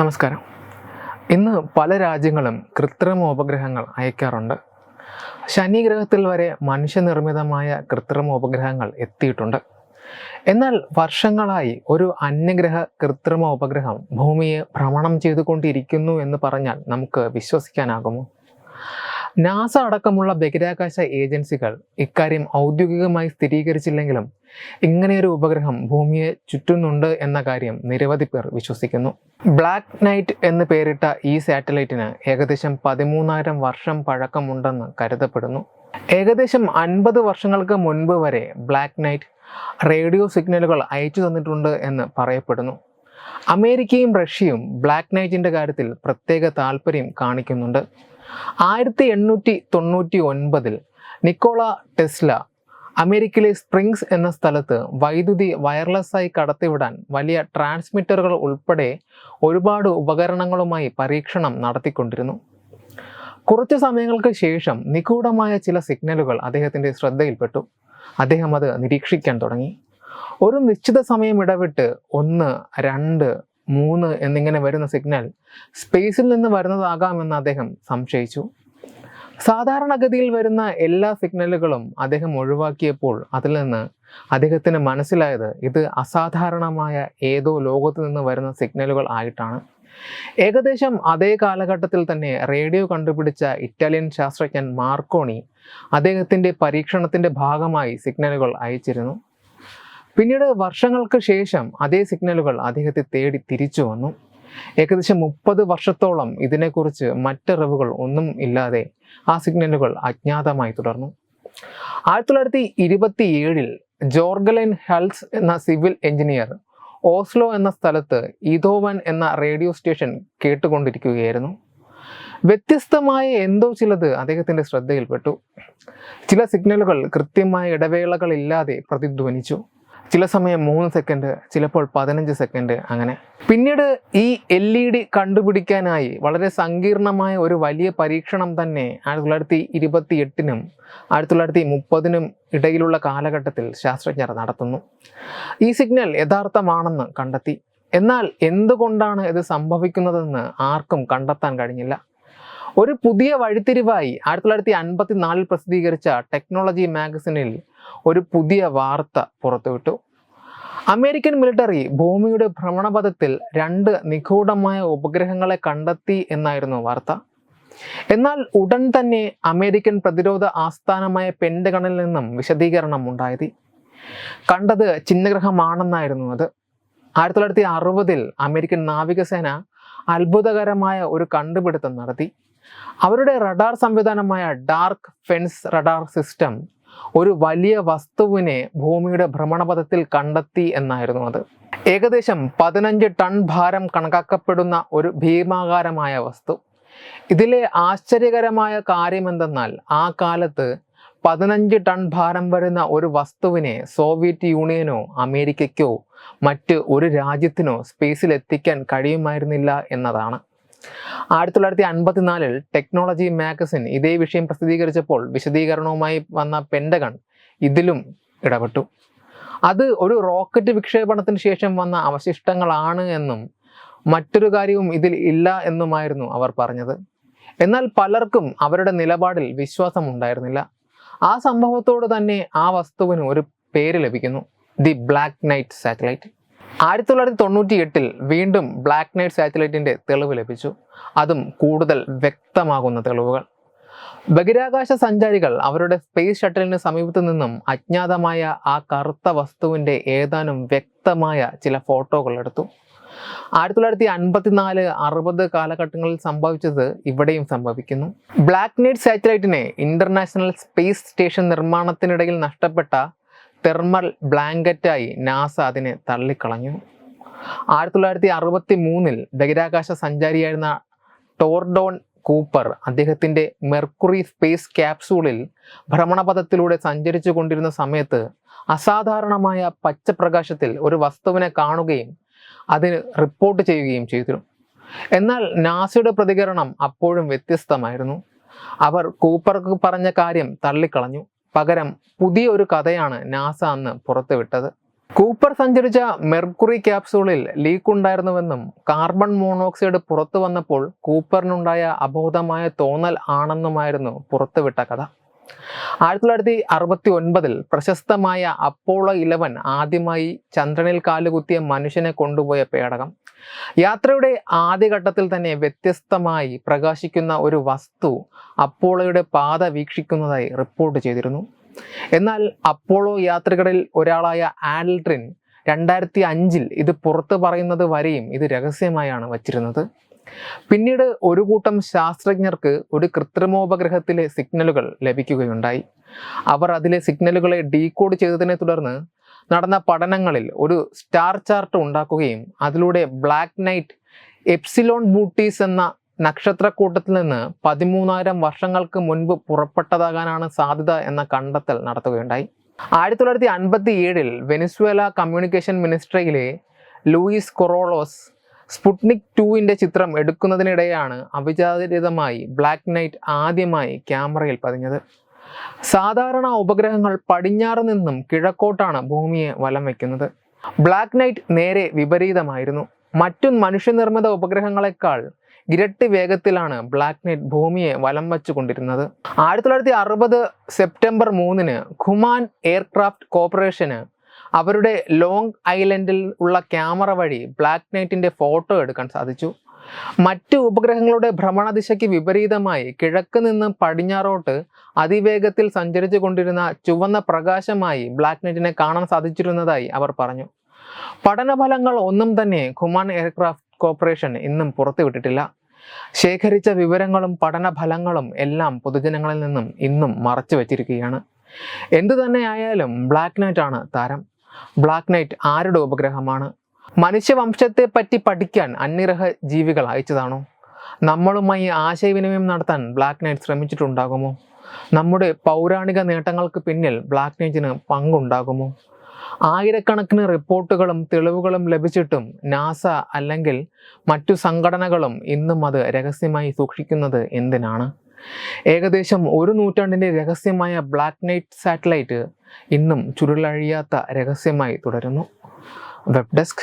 നമസ്കാരം ഇന്ന് പല രാജ്യങ്ങളും ഉപഗ്രഹങ്ങൾ അയക്കാറുണ്ട് ശനി ഗ്രഹത്തിൽ വരെ മനുഷ്യനിർമ്മിതമായ ഉപഗ്രഹങ്ങൾ എത്തിയിട്ടുണ്ട് എന്നാൽ വർഷങ്ങളായി ഒരു അന്യഗ്രഹ കൃത്രിമ ഉപഗ്രഹം ഭൂമിയെ ഭ്രമണം ചെയ്തുകൊണ്ടിരിക്കുന്നു എന്ന് പറഞ്ഞാൽ നമുക്ക് വിശ്വസിക്കാനാകുമോ നാസ അടക്കമുള്ള ബഹിരാകാശ ഏജൻസികൾ ഇക്കാര്യം ഔദ്യോഗികമായി സ്ഥിരീകരിച്ചില്ലെങ്കിലും ഇങ്ങനെയൊരു ഉപഗ്രഹം ഭൂമിയെ ചുറ്റുന്നുണ്ട് എന്ന കാര്യം നിരവധി പേർ വിശ്വസിക്കുന്നു ബ്ലാക്ക് നൈറ്റ് എന്ന് പേരിട്ട ഈ സാറ്റലൈറ്റിന് ഏകദേശം പതിമൂന്നായിരം വർഷം പഴക്കമുണ്ടെന്ന് കരുതപ്പെടുന്നു ഏകദേശം അൻപത് വർഷങ്ങൾക്ക് മുൻപ് വരെ ബ്ലാക്ക് നൈറ്റ് റേഡിയോ സിഗ്നലുകൾ അയച്ചു തന്നിട്ടുണ്ട് എന്ന് പറയപ്പെടുന്നു അമേരിക്കയും റഷ്യയും ബ്ലാക്ക് നൈറ്റിൻ്റെ കാര്യത്തിൽ പ്രത്യേക താല്പര്യം കാണിക്കുന്നുണ്ട് ആയിരത്തി എണ്ണൂറ്റി തൊണ്ണൂറ്റി ഒൻപതിൽ നിക്കോള ടെസ്ല അമേരിക്കയിലെ സ്പ്രിങ്സ് എന്ന സ്ഥലത്ത് വൈദ്യുതി വയർലെസ്സായി കടത്തിവിടാൻ വലിയ ട്രാൻസ്മിറ്ററുകൾ ഉൾപ്പെടെ ഒരുപാട് ഉപകരണങ്ങളുമായി പരീക്ഷണം നടത്തിക്കൊണ്ടിരുന്നു കുറച്ച് സമയങ്ങൾക്ക് ശേഷം നിഗൂഢമായ ചില സിഗ്നലുകൾ അദ്ദേഹത്തിൻ്റെ ശ്രദ്ധയിൽപ്പെട്ടു അദ്ദേഹം അത് നിരീക്ഷിക്കാൻ തുടങ്ങി ഒരു നിശ്ചിത സമയം ഇടവിട്ട് ഒന്ന് രണ്ട് മൂന്ന് എന്നിങ്ങനെ വരുന്ന സിഗ്നൽ സ്പേസിൽ നിന്ന് വരുന്നതാകാമെന്ന് അദ്ദേഹം സംശയിച്ചു സാധാരണഗതിയിൽ വരുന്ന എല്ലാ സിഗ്നലുകളും അദ്ദേഹം ഒഴിവാക്കിയപ്പോൾ അതിൽ നിന്ന് അദ്ദേഹത്തിന് മനസ്സിലായത് ഇത് അസാധാരണമായ ഏതോ ലോകത്തു നിന്ന് വരുന്ന സിഗ്നലുകൾ ആയിട്ടാണ് ഏകദേശം അതേ കാലഘട്ടത്തിൽ തന്നെ റേഡിയോ കണ്ടുപിടിച്ച ഇറ്റാലിയൻ ശാസ്ത്രജ്ഞൻ മാർക്കോണി അദ്ദേഹത്തിൻ്റെ പരീക്ഷണത്തിൻ്റെ ഭാഗമായി സിഗ്നലുകൾ അയച്ചിരുന്നു പിന്നീട് വർഷങ്ങൾക്ക് ശേഷം അതേ സിഗ്നലുകൾ അദ്ദേഹത്തെ തേടി തിരിച്ചു വന്നു ഏകദേശം മുപ്പത് വർഷത്തോളം ഇതിനെക്കുറിച്ച് മറ്ററിവുകൾ ഒന്നും ഇല്ലാതെ ആ സിഗ്നലുകൾ അജ്ഞാതമായി തുടർന്നു ആയിരത്തി തൊള്ളായിരത്തി ഇരുപത്തി ഏഴിൽ ജോർഗലൻ ഹെൽസ് എന്ന സിവിൽ എഞ്ചിനീയർ ഓസ്ലോ എന്ന സ്ഥലത്ത് ഇതോവൻ എന്ന റേഡിയോ സ്റ്റേഷൻ കേട്ടുകൊണ്ടിരിക്കുകയായിരുന്നു വ്യത്യസ്തമായ എന്തോ ചിലത് അദ്ദേഹത്തിൻ്റെ ശ്രദ്ധയിൽപ്പെട്ടു ചില സിഗ്നലുകൾ കൃത്യമായ ഇടവേളകളില്ലാതെ പ്രതിധ്വനിച്ചു ചില സമയം മൂന്ന് സെക്കൻഡ് ചിലപ്പോൾ പതിനഞ്ച് സെക്കൻഡ് അങ്ങനെ പിന്നീട് ഈ എൽ ഇ ഡി കണ്ടുപിടിക്കാനായി വളരെ സങ്കീർണമായ ഒരു വലിയ പരീക്ഷണം തന്നെ ആയിരത്തി തൊള്ളായിരത്തി ഇരുപത്തി എട്ടിനും ആയിരത്തി തൊള്ളായിരത്തി മുപ്പതിനും ഇടയിലുള്ള കാലഘട്ടത്തിൽ ശാസ്ത്രജ്ഞർ നടത്തുന്നു ഈ സിഗ്നൽ യഥാർത്ഥമാണെന്ന് കണ്ടെത്തി എന്നാൽ എന്തുകൊണ്ടാണ് ഇത് സംഭവിക്കുന്നതെന്ന് ആർക്കും കണ്ടെത്താൻ കഴിഞ്ഞില്ല ഒരു പുതിയ വഴിത്തിരിവായി ആയിരത്തി തൊള്ളായിരത്തി അൻപത്തി നാലിൽ പ്രസിദ്ധീകരിച്ച ടെക്നോളജി മാഗസിനിൽ ഒരു പുതിയ വാർത്ത പുറത്തുവിട്ടു അമേരിക്കൻ മിലിറ്ററി ഭൂമിയുടെ ഭ്രമണപഥത്തിൽ രണ്ട് നിഗൂഢമായ ഉപഗ്രഹങ്ങളെ കണ്ടെത്തി എന്നായിരുന്നു വാർത്ത എന്നാൽ ഉടൻ തന്നെ അമേരിക്കൻ പ്രതിരോധ ആസ്ഥാനമായ പെൻഡഗണിൽ നിന്നും വിശദീകരണം ഉണ്ടായത് കണ്ടത് ചിഹ്നഗ്രഹമാണെന്നായിരുന്നു അത് ആയിരത്തി തൊള്ളായിരത്തി അറുപതിൽ അമേരിക്കൻ നാവികസേന അത്ഭുതകരമായ ഒരു കണ്ടുപിടുത്തം നടത്തി അവരുടെ റഡാർ സംവിധാനമായ ഡാർക്ക് ഫെൻസ് റഡാർ സിസ്റ്റം ഒരു വലിയ വസ്തുവിനെ ഭൂമിയുടെ ഭ്രമണപഥത്തിൽ കണ്ടെത്തി എന്നായിരുന്നു അത് ഏകദേശം പതിനഞ്ച് ടൺ ഭാരം കണക്കാക്കപ്പെടുന്ന ഒരു ഭീമാകാരമായ വസ്തു ഇതിലെ ആശ്ചര്യകരമായ കാര്യം എന്തെന്നാൽ ആ കാലത്ത് പതിനഞ്ച് ടൺ ഭാരം വരുന്ന ഒരു വസ്തുവിനെ സോവിയറ്റ് യൂണിയനോ അമേരിക്കയ്ക്കോ മറ്റ് ഒരു രാജ്യത്തിനോ സ്പേസിൽ എത്തിക്കാൻ കഴിയുമായിരുന്നില്ല എന്നതാണ് ആയിരത്തി തൊള്ളായിരത്തി അൻപത്തിനാലിൽ ടെക്നോളജി മാഗസിൻ ഇതേ വിഷയം പ്രസിദ്ധീകരിച്ചപ്പോൾ വിശദീകരണവുമായി വന്ന പെൻഡഗൺ ഇതിലും ഇടപെട്ടു അത് ഒരു റോക്കറ്റ് വിക്ഷേപണത്തിന് ശേഷം വന്ന അവശിഷ്ടങ്ങളാണ് എന്നും മറ്റൊരു കാര്യവും ഇതിൽ ഇല്ല എന്നുമായിരുന്നു അവർ പറഞ്ഞത് എന്നാൽ പലർക്കും അവരുടെ നിലപാടിൽ വിശ്വാസം ഉണ്ടായിരുന്നില്ല ആ സംഭവത്തോട് തന്നെ ആ വസ്തുവിന് ഒരു പേര് ലഭിക്കുന്നു ദി ബ്ലാക്ക് നൈറ്റ് സാറ്റലൈറ്റ് ആയിരത്തി തൊള്ളായിരത്തി തൊണ്ണൂറ്റി എട്ടിൽ വീണ്ടും ബ്ലാക്ക് നൈറ്റ് സാറ്റലൈറ്റിൻ്റെ തെളിവ് ലഭിച്ചു അതും കൂടുതൽ വ്യക്തമാകുന്ന തെളിവുകൾ ബഹിരാകാശ സഞ്ചാരികൾ അവരുടെ സ്പേസ് ഷട്ടിലിന് സമീപത്തു നിന്നും അജ്ഞാതമായ ആ കറുത്ത വസ്തുവിൻ്റെ ഏതാനും വ്യക്തമായ ചില ഫോട്ടോകൾ എടുത്തു ആയിരത്തി തൊള്ളായിരത്തി അൻപത്തിനാല് അറുപത് കാലഘട്ടങ്ങളിൽ സംഭവിച്ചത് ഇവിടെയും സംഭവിക്കുന്നു ബ്ലാക്ക് നൈറ്റ് സാറ്റലൈറ്റിനെ ഇന്റർനാഷണൽ സ്പേസ് സ്റ്റേഷൻ നിർമ്മാണത്തിനിടയിൽ നഷ്ടപ്പെട്ട തെർമൽ ബ്ലാങ്കറ്റായി നാസ അതിനെ തള്ളിക്കളഞ്ഞു ആയിരത്തി തൊള്ളായിരത്തി അറുപത്തി മൂന്നിൽ ബഹിരാകാശ സഞ്ചാരിയായിരുന്ന ടോർഡോൺ കൂപ്പർ അദ്ദേഹത്തിൻ്റെ മെർക്കുറി സ്പേസ് ക്യാപ്സൂളിൽ ഭ്രമണപഥത്തിലൂടെ സഞ്ചരിച്ചു കൊണ്ടിരുന്ന സമയത്ത് അസാധാരണമായ പച്ചപ്രകാശത്തിൽ ഒരു വസ്തുവിനെ കാണുകയും അതിന് റിപ്പോർട്ട് ചെയ്യുകയും ചെയ്തിരുന്നു എന്നാൽ നാസയുടെ പ്രതികരണം അപ്പോഴും വ്യത്യസ്തമായിരുന്നു അവർ കൂപ്പർക്ക് പറഞ്ഞ കാര്യം തള്ളിക്കളഞ്ഞു പകരം പുതിയ ഒരു കഥയാണ് നാസ അന്ന് പുറത്തുവിട്ടത് കൂപ്പർ സഞ്ചരിച്ച മെർക്കുറി ക്യാപ്സൂളിൽ ലീക്കുണ്ടായിരുന്നുവെന്നും കാർബൺ മോണോക്സൈഡ് പുറത്തു വന്നപ്പോൾ കൂപ്പറിനുണ്ടായ അബോധമായ തോന്നൽ ആണെന്നുമായിരുന്നു പുറത്തുവിട്ട കഥ ആയിരത്തി തൊള്ളായിരത്തി അറുപത്തി ഒൻപതിൽ പ്രശസ്തമായ അപ്പോളോ ഇലവൻ ആദ്യമായി ചന്ദ്രനിൽ കാലുകുത്തിയ മനുഷ്യനെ കൊണ്ടുപോയ പേടകം യാത്രയുടെ ആദ്യഘട്ടത്തിൽ തന്നെ വ്യത്യസ്തമായി പ്രകാശിക്കുന്ന ഒരു വസ്തു അപ്പോളോയുടെ പാത വീക്ഷിക്കുന്നതായി റിപ്പോർട്ട് ചെയ്തിരുന്നു എന്നാൽ അപ്പോളോ യാത്രകളിൽ ഒരാളായ ആൽഡ്രിൻ രണ്ടായിരത്തി അഞ്ചിൽ ഇത് പുറത്തു പറയുന്നത് വരെയും ഇത് രഹസ്യമായാണ് വച്ചിരുന്നത് പിന്നീട് ഒരു കൂട്ടം ശാസ്ത്രജ്ഞർക്ക് ഒരു കൃത്രിമോപഗ്രഹത്തിലെ സിഗ്നലുകൾ ലഭിക്കുകയുണ്ടായി അവർ അതിലെ സിഗ്നലുകളെ ഡീകോഡ് ചെയ്തതിനെ തുടർന്ന് നടന്ന പഠനങ്ങളിൽ ഒരു സ്റ്റാർ ചാർട്ട് ഉണ്ടാക്കുകയും അതിലൂടെ ബ്ലാക്ക് നൈറ്റ് എപ്സിലോൺ ബൂട്ടീസ് എന്ന നക്ഷത്രക്കൂട്ടത്തിൽ നിന്ന് പതിമൂന്നായിരം വർഷങ്ങൾക്ക് മുൻപ് പുറപ്പെട്ടതാകാനാണ് സാധ്യത എന്ന കണ്ടെത്തൽ നടത്തുകയുണ്ടായി ആയിരത്തി തൊള്ളായിരത്തി അൻപത്തി ഏഴിൽ വെനിസ്വേല കമ്മ്യൂണിക്കേഷൻ മിനിസ്ട്രിയിലെ ലൂയിസ് കൊറോളോസ് സ്പുട്നിക് ടൂവിൻ്റെ ചിത്രം എടുക്കുന്നതിനിടെയാണ് അവിചാരിതമായി ബ്ലാക്ക് നൈറ്റ് ആദ്യമായി ക്യാമറയിൽ പതിഞ്ഞത് സാധാരണ ഉപഗ്രഹങ്ങൾ പടിഞ്ഞാറ് നിന്നും കിഴക്കോട്ടാണ് ഭൂമിയെ വലം വയ്ക്കുന്നത് ബ്ലാക്ക് നൈറ്റ് നേരെ വിപരീതമായിരുന്നു മറ്റു മനുഷ്യനിർമ്മിത ഉപഗ്രഹങ്ങളെക്കാൾ ഇരട്ടി വേഗത്തിലാണ് ബ്ലാക്ക് നൈറ്റ് ഭൂമിയെ വലം വച്ചുകൊണ്ടിരുന്നത് ആയിരത്തി തൊള്ളായിരത്തി അറുപത് സെപ്റ്റംബർ മൂന്നിന് ഖുമാൻ എയർക്രാഫ്റ്റ് കോർപ്പറേഷന് അവരുടെ ലോങ് ഐലൻഡിൽ ഉള്ള ക്യാമറ വഴി ബ്ലാക്ക് നൈറ്റിൻ്റെ ഫോട്ടോ എടുക്കാൻ സാധിച്ചു മറ്റ് ഉപഗ്രഹങ്ങളുടെ ഭ്രമണദിശയ്ക്ക് വിപരീതമായി കിഴക്ക് നിന്ന് പടിഞ്ഞാറോട്ട് അതിവേഗത്തിൽ സഞ്ചരിച്ചു കൊണ്ടിരുന്ന ചുവന്ന പ്രകാശമായി ബ്ലാക്ക് നെറ്റിനെ കാണാൻ സാധിച്ചിരുന്നതായി അവർ പറഞ്ഞു പഠനഫലങ്ങൾ ഒന്നും തന്നെ ഖുമാൻ എയർക്രാഫ്റ്റ് കോർപ്പറേഷൻ ഇന്നും പുറത്തുവിട്ടിട്ടില്ല ശേഖരിച്ച വിവരങ്ങളും പഠനഫലങ്ങളും എല്ലാം പൊതുജനങ്ങളിൽ നിന്നും ഇന്നും മറച്ചു വച്ചിരിക്കുകയാണ് എന്തു തന്നെയായാലും ബ്ലാക്ക് നൈറ്റ് ആണ് താരം ബ്ലാക്ക് നൈറ്റ് ആരുടെ ഉപഗ്രഹമാണ് മനുഷ്യവംശത്തെ പറ്റി പഠിക്കാൻ അന്യഗ്രഹ ജീവികൾ അയച്ചതാണോ നമ്മളുമായി ആശയവിനിമയം നടത്താൻ ബ്ലാക്ക് നൈറ്റ് ശ്രമിച്ചിട്ടുണ്ടാകുമോ നമ്മുടെ പൗരാണിക നേട്ടങ്ങൾക്ക് പിന്നിൽ ബ്ലാക്ക് നൈറ്റിന് പങ്കുണ്ടാകുമോ ആയിരക്കണക്കിന് റിപ്പോർട്ടുകളും തെളിവുകളും ലഭിച്ചിട്ടും നാസ അല്ലെങ്കിൽ മറ്റു സംഘടനകളും ഇന്നും അത് രഹസ്യമായി സൂക്ഷിക്കുന്നത് എന്തിനാണ് ഏകദേശം ഒരു നൂറ്റാണ്ടിൻ്റെ രഹസ്യമായ ബ്ലാക്ക് നൈറ്റ് സാറ്റലൈറ്റ് ഇന്നും ചുരുളഴിയാത്ത രഹസ്യമായി തുടരുന്നു web desk